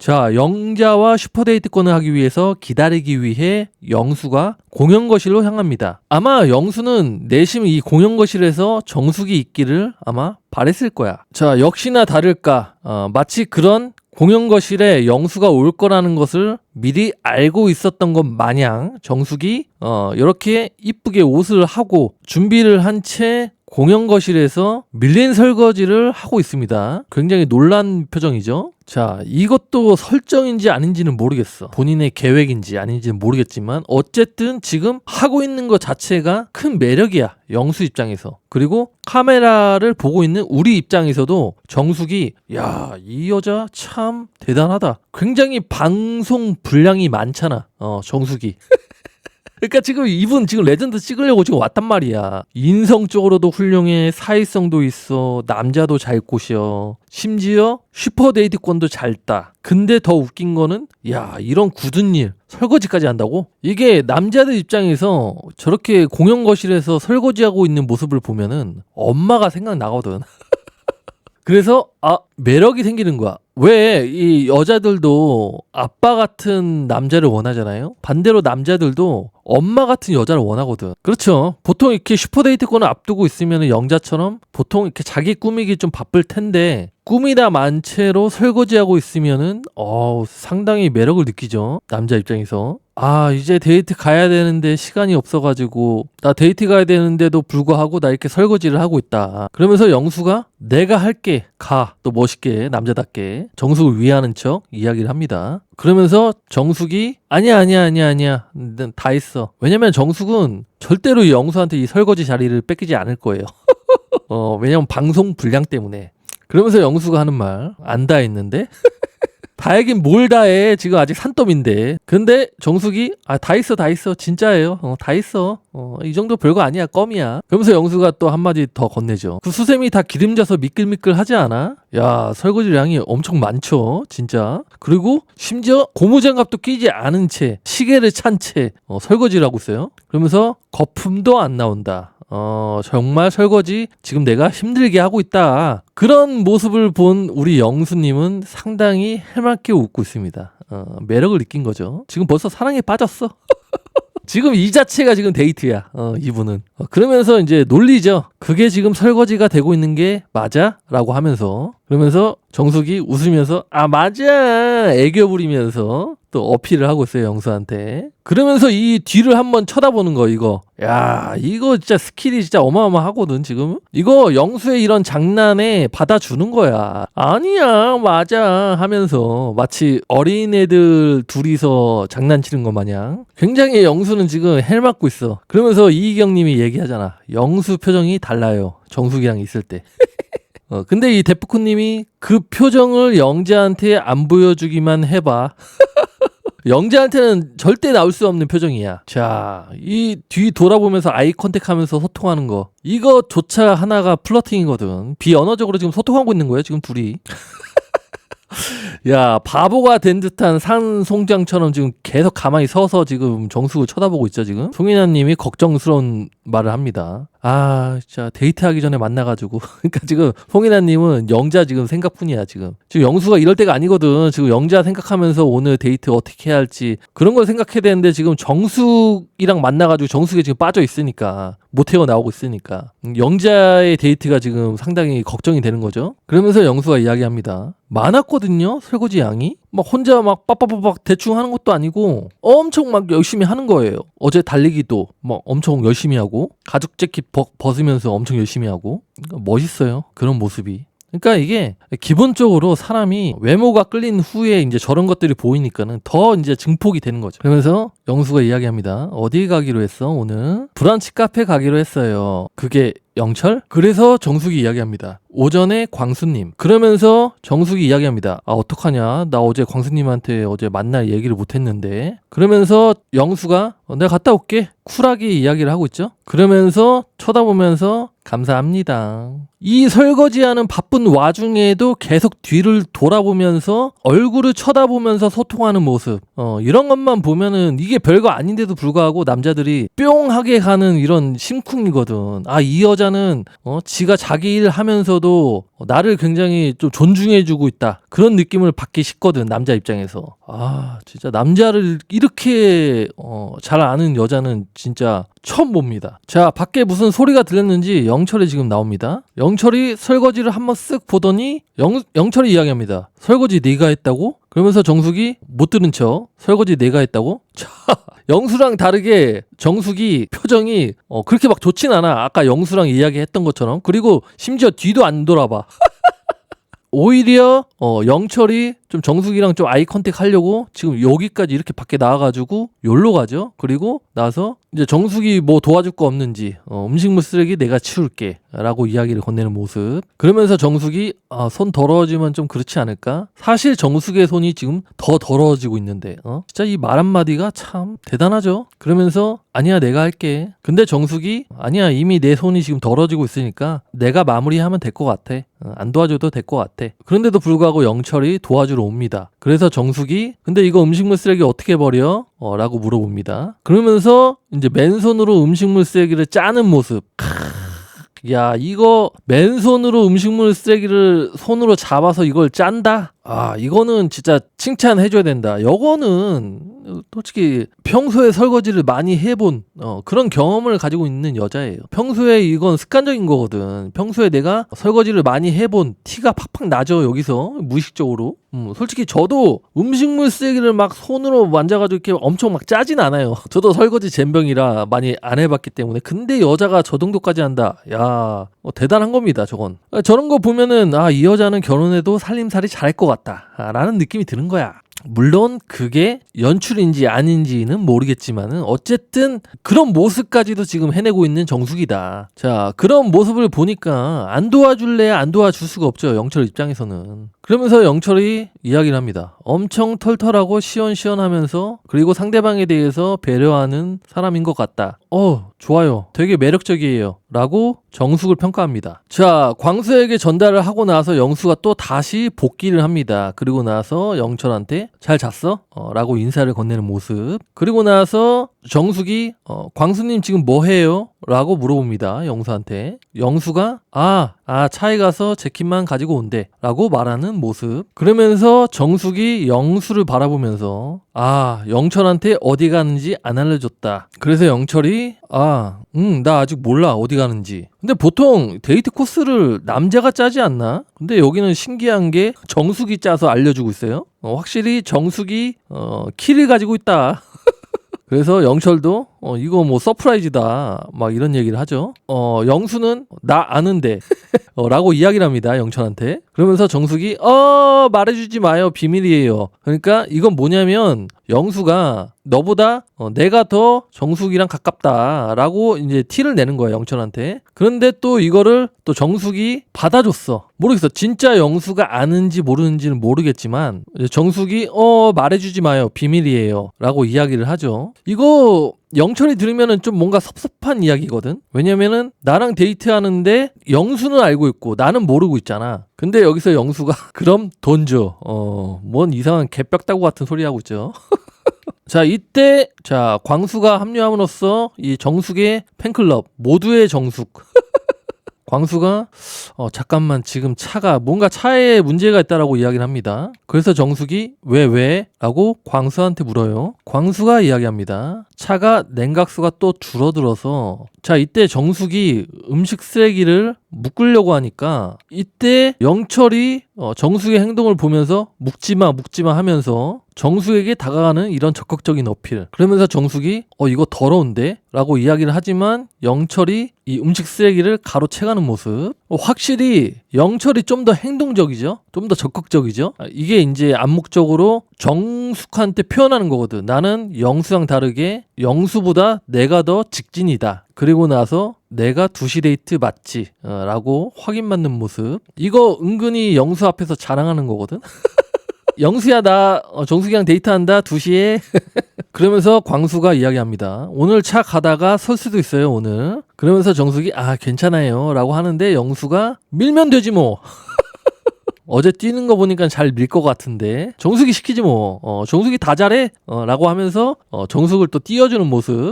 자, 영자와 슈퍼데이트권을 하기 위해서 기다리기 위해 영수가 공연거실로 향합니다. 아마 영수는 내심 이 공연거실에서 정숙이 있기를 아마 바랬을 거야. 자, 역시나 다를까. 어, 마치 그런 공연거실에 영수가 올 거라는 것을 미리 알고 있었던 것 마냥 정숙이 어, 이렇게 이쁘게 옷을 하고 준비를 한채 공연거실에서 밀린 설거지를 하고 있습니다. 굉장히 놀란 표정이죠. 자, 이것도 설정인지 아닌지는 모르겠어. 본인의 계획인지 아닌지는 모르겠지만 어쨌든 지금 하고 있는 것 자체가 큰 매력이야. 영수 입장에서. 그리고 카메라를 보고 있는 우리 입장에서도 정숙이 야, 이 여자 참 대단하다. 굉장히 방송 분량이 많잖아. 어, 정숙이. 그러니까 지금 이분 지금 레전드 찍으려고 지금 왔단 말이야. 인성적으로도 훌륭해, 사회성도 있어, 남자도 잘 꼬셔. 심지어 슈퍼데이트권도 잘 따. 근데 더 웃긴 거는 야 이런 굳은 일 설거지까지 한다고? 이게 남자들 입장에서 저렇게 공연 거실에서 설거지하고 있는 모습을 보면은 엄마가 생각나거든. 그래서 아 매력이 생기는 거야. 왜 이 여자들도 아빠 같은 남자를 원하잖아요. 반대로 남자들도 엄마 같은 여자를 원하거든. 그렇죠. 보통 이렇게 슈퍼데이트권을 앞두고 있으면 영자처럼 보통 이렇게 자기 꾸미기 좀 바쁠 텐데 꾸미다 만채로 설거지하고 있으면은 어 상당히 매력을 느끼죠. 남자 입장에서. 아 이제 데이트 가야 되는데 시간이 없어가지고 나 데이트 가야 되는데도 불구하고 나 이렇게 설거지를 하고 있다. 그러면서 영수가 내가 할게 가 또 멋있게 남자답게 정숙을 위하는 척 이야기를 합니다. 그러면서 정숙이 아니야 아니야 아니야 아니야 난다 했어. 왜냐면 정숙은 절대로 이 영수한테 이 설거지 자리를 뺏기지 않을 거예요. 어 왜냐면 방송 분량 때문에. 그러면서 영수가 하는 말 안다 했는데 다 하긴 뭘 다 해. 지금 아직 산더미인데. 근데 정숙이 아 다 있어 다 있어 진짜예요. 어, 다 있어. 어, 이 정도 별거 아니야 껌이야. 그러면서 영수가 또 한마디 더 건네죠. 그 수세미 다 기름져서 미끌미끌 하지 않아? 야 설거지량이 엄청 많죠 진짜. 그리고 심지어 고무장갑도 끼지 않은 채 시계를 찬채 어, 설거지를 하고 있어요. 그러면서 거품도 안 나온다. 어, 정말 설거지 지금 내가 힘들게 하고 있다. 그런 모습을 본 우리 영수님은 상당히 해맑게 웃고 있습니다. 어, 매력을 느낀 거죠. 지금 벌써 사랑에 빠졌어. 지금 이 자체가 지금 데이트야. 어, 이분은. 어, 그러면서 이제 놀리죠. 그게 지금 설거지가 되고 있는 게 맞아? 라고 하면서. 그러면서 정숙이 웃으면서 아 맞아. 애교 부리면서 또 어필을 하고 있어요 영수한테. 그러면서 이 뒤를 한번 쳐다보는 거 이거. 야 이거 진짜 스킬이 진짜 어마어마하거든 지금. 이거 영수의 이런 장난에 받아주는 거야. 아니야 맞아 하면서 마치 어린애들 둘이서 장난치는 것 마냥. 굉장히 영수는 지금 헬 맞고 있어. 그러면서 이희경님이 얘기하잖아. 영수 표정이 달라요 정숙이랑 있을 때 어, 근데 이 데프콘님이 그 표정을 영재한테 안 보여주기만 해봐. 영재한테는 절대 나올 수 없는 표정이야. 자, 이 뒤 돌아보면서 아이 컨택 하면서 소통하는 거. 이거조차 하나가 플러팅이거든. 비언어적으로 지금 소통하고 있는 거예요, 지금 둘이. 야, 바보가 된 듯한 산송장처럼 지금 계속 가만히 서서 지금 정숙을 쳐다보고 있죠, 지금. 송인아 님이 걱정스러운 말을 합니다. 아, 진짜 데이트하기 전에 만나 가지고. 그러니까 지금 송인아 님은 영자 지금 생각뿐이야, 지금. 지금 영수가 이럴 때가 아니거든. 지금 영자 생각하면서 오늘 데이트 어떻게 해야 할지 그런 걸 생각해야 되는데 지금 정숙이랑 만나 가지고 정숙이 지금 빠져 있으니까. 못 헤어나오고 있으니까. 음, 영자의 데이트가 지금 상당히 걱정이 되는 거죠. 그러면서 영수가 이야기합니다. 많았거든요, 설거지 양이. 막 혼자 막 빡빡빡빡 대충 하는 것도 아니고 엄청 막 열심히 하는 거예요. 어제 달리기도 막 엄청 열심히 하고 가죽 재킷 벗, 벗으면서 엄청 열심히 하고 그러니까 멋있어요. 그런 모습이. 그러니까 이게 기본적으로 사람이 외모가 끌린 후에 이제 저런 것들이 보이니까는 더 이제 증폭이 되는 거죠. 그러면서 영수가 이야기합니다. 어디 가기로 했어 오늘? 브런치 카페 가기로 했어요. 그게 영철? 그래서 정숙이 이야기합니다. 오전에 광수님. 그러면서 정숙이 이야기합니다. 아, 어떡하냐. 나 어제 광수님한테 어제 만날 얘기를 못했는데. 그러면서 영수가 어, 내가 갔다 올게. 쿨하게 이야기를 하고 있죠. 그러면서 쳐다보면서 감사합니다. 이 설거지하는 바쁜 와중에도 계속 뒤를 돌아보면서 얼굴을 쳐다보면서 소통하는 모습. 어, 이런 것만 보면은 이게 별거 아닌데도 불구하고 남자들이 뿅 하게 가는 이런 심쿵이거든. 아, 이 여자 는 어, 지가 자기 일 하면서도 어, 나를 굉장히 좀 존중해주고 있다. 그런 느낌을 받기 쉽거든, 남자 입장에서. 아, 진짜 남자를 이렇게 어, 잘 아는 여자는 진짜 처음 봅니다. 자, 밖에 무슨 소리가 들렸는지 영철이 지금 나옵니다. 영철이 설거지를 한번 쓱 보더니 영, 영철이 이야기합니다. 설거지 네가 했다고? 그러면서 정숙이 못 들은 척 설거지 내가 했다고? 자, 영수랑 다르게 정숙이 표정이 어, 그렇게 막 좋진 않아. 아까 영수랑 이야기했던 것처럼. 그리고 심지어 뒤도 안 돌아봐. 오히려 어, 영철이 좀 정숙이랑 좀 아이 컨택 하려고 지금 여기까지 이렇게 밖에 나와가지고 열로 가죠. 그리고 나서 이제 정숙이 뭐 도와줄 거 없는지 어, 음식물 쓰레기 내가 치울게 라고 이야기를 건네는 모습. 그러면서 정숙이 아, 손 더러워지면 좀 그렇지 않을까? 사실 정숙의 손이 지금 더 더러워지고 있는데 어? 진짜 이 말 한마디가 참 대단하죠. 그러면서 아니야 내가 할게. 근데 정숙이 아니야 이미 내 손이 지금 더러워지고 있으니까 내가 마무리하면 될 것 같아. 어, 안 도와줘도 될 것 같아. 그런데도 불구하고 영철이 도와주러 옵니다. 그래서 정숙이 근데 이거 음식물 쓰레기 어떻게 버려? 어, 라고 물어봅니다. 그러면서 이제 맨손으로 음식물 쓰레기를 짜는 모습. 크, 야, 이거 맨손으로 음식물 쓰레기를 손으로 잡아서 이걸 짠다? 아, 이거는 진짜 칭찬해줘야 된다. 요거는 솔직히 평소에 설거지를 많이 해본 어, 그런 경험을 가지고 있는 여자예요. 평소에 이건 습관적인 거거든. 평소에 내가 설거지를 많이 해본 티가 팍팍 나죠. 여기서 무의식적으로. 음, 솔직히 저도 음식물 쓰레기를 막 손으로 만져가지고 이렇게 엄청 막 짜진 않아요. 저도 설거지 zem병이라 많이 안 해봤기 때문에. 근데 여자가 저 정도까지 한다. 야, 어, 대단한 겁니다. 저건. 아, 저런 거 보면은 아, 이 여자는 결혼해도 살림살이 잘할 것 같 다라는 느낌이 드는 거야. 물론 그게 연출인지 아닌지는 모르겠지만은 어쨌든 그런 모습까지도 지금 해내고 있는 정숙이다. 자, 그런 모습을 보니까 안 도와줄래 안 도와줄 수가 없죠. 영철 입장에서는. 그러면서 영철이 이야기를 합니다. 엄청 털털하고 시원시원하면서 그리고 상대방에 대해서 배려하는 사람인 것 같다. 어, 좋아요. 되게 매력적이에요. 라고 정숙을 평가합니다. 자, 광수에게 전달을 하고 나서 영수가 또 다시 복귀를 합니다. 그리고 나서 영철한테 잘 잤어? 어, 라고 인사를 건네는 모습. 그리고 나서 정숙이 어, 광수님 지금 뭐 해요? 라고 물어봅니다. 영수한테. 영수가 아, 아 차에 가서 재킷만 가지고 온대. 라고 말하는 모습. 그러면서 정숙이 영수를 바라보면서 아, 영철한테 어디 가는지 안 알려줬다. 그래서 영철이 아, 응, 나 아직 몰라 어디 가는지. 근데 보통 데이트 코스를 남자가 짜지 않나? 근데 여기는 신기한 게 정숙이 짜서 알려주고 있어요. 어, 확실히 정숙이 어, 키를 가지고 있다. 그래서 영철도 어 이거 뭐 서프라이즈다 막 이런 얘기를 하죠. 어 영수는 나 아는데 어, 라고 이야기를 합니다 영철한테. 그러면서 정숙이 어 말해주지 마요 비밀이에요. 그러니까 이건 뭐냐면 영수가 너보다 어, 내가 더 정숙이랑 가깝다라고 이제 티를 내는 거야 영철한테. 그런데 또 이거를 또 정숙이 받아줬어. 모르겠어. 진짜 영수가 아는지 모르는지는 모르겠지만 정숙이 어 말해주지 마요 비밀이에요라고 이야기를 하죠. 이거 영철이 들으면은 좀 뭔가 섭섭한 이야기거든. 왜냐면은 나랑 데이트하는데 영수는 알고 있고 나는 모르고 있잖아. 근데 여기서 영수가 그럼 돈 줘. 어, 뭔 이상한 개벽다구 같은 소리 하고 있죠. 자, 이때 자, 광수가 합류함으로써 이 정숙의 팬클럽 모두의 정숙 광수가 어 잠깐만 지금 차가 뭔가 차에 문제가 있다라고 이야기를 합니다. 그래서 정숙이 왜 왜? 라고 광수한테 물어요. 광수가 이야기합니다. 차가 냉각수가 또 줄어들어서 자 이때 정숙이 음식 쓰레기를 묶으려고 하니까 이때 영철이 어, 정숙의 행동을 보면서 묵지마 묵지마 하면서 정숙에게 다가가는 이런 적극적인 어필. 그러면서 정숙이 어 이거 더러운데? 라고 이야기를 하지만 영철이 이 음식 쓰레기를 가로채가는 모습. 어, 확실히 영철이 좀 더 행동적이죠? 좀 더 적극적이죠? 아, 이게 이제 암묵적으로 정숙한테 표현하는 거거든. 나는 영수랑 다르게 영수보다 내가 더 직진이다. 그리고 나서 내가 두시 데이트 맞지? 어, 라고 확인받는 모습. 이거 은근히 영수 앞에서 자랑하는 거거든? 영수야, 나 어, 정숙이랑 데이트한다, 2시에. 그러면서 광수가 이야기합니다. 오늘 차 가다가 설 수도 있어요, 오늘. 그러면서 정숙이, 아, 괜찮아요. 라고 하는데 영수가 밀면 되지 뭐. 어제 뛰는 거 보니까 잘 밀 것 같은데 정숙이 시키지 뭐 어, 정숙이 다 잘해 어, 라고 하면서 어, 정숙을 또 띄워주는 모습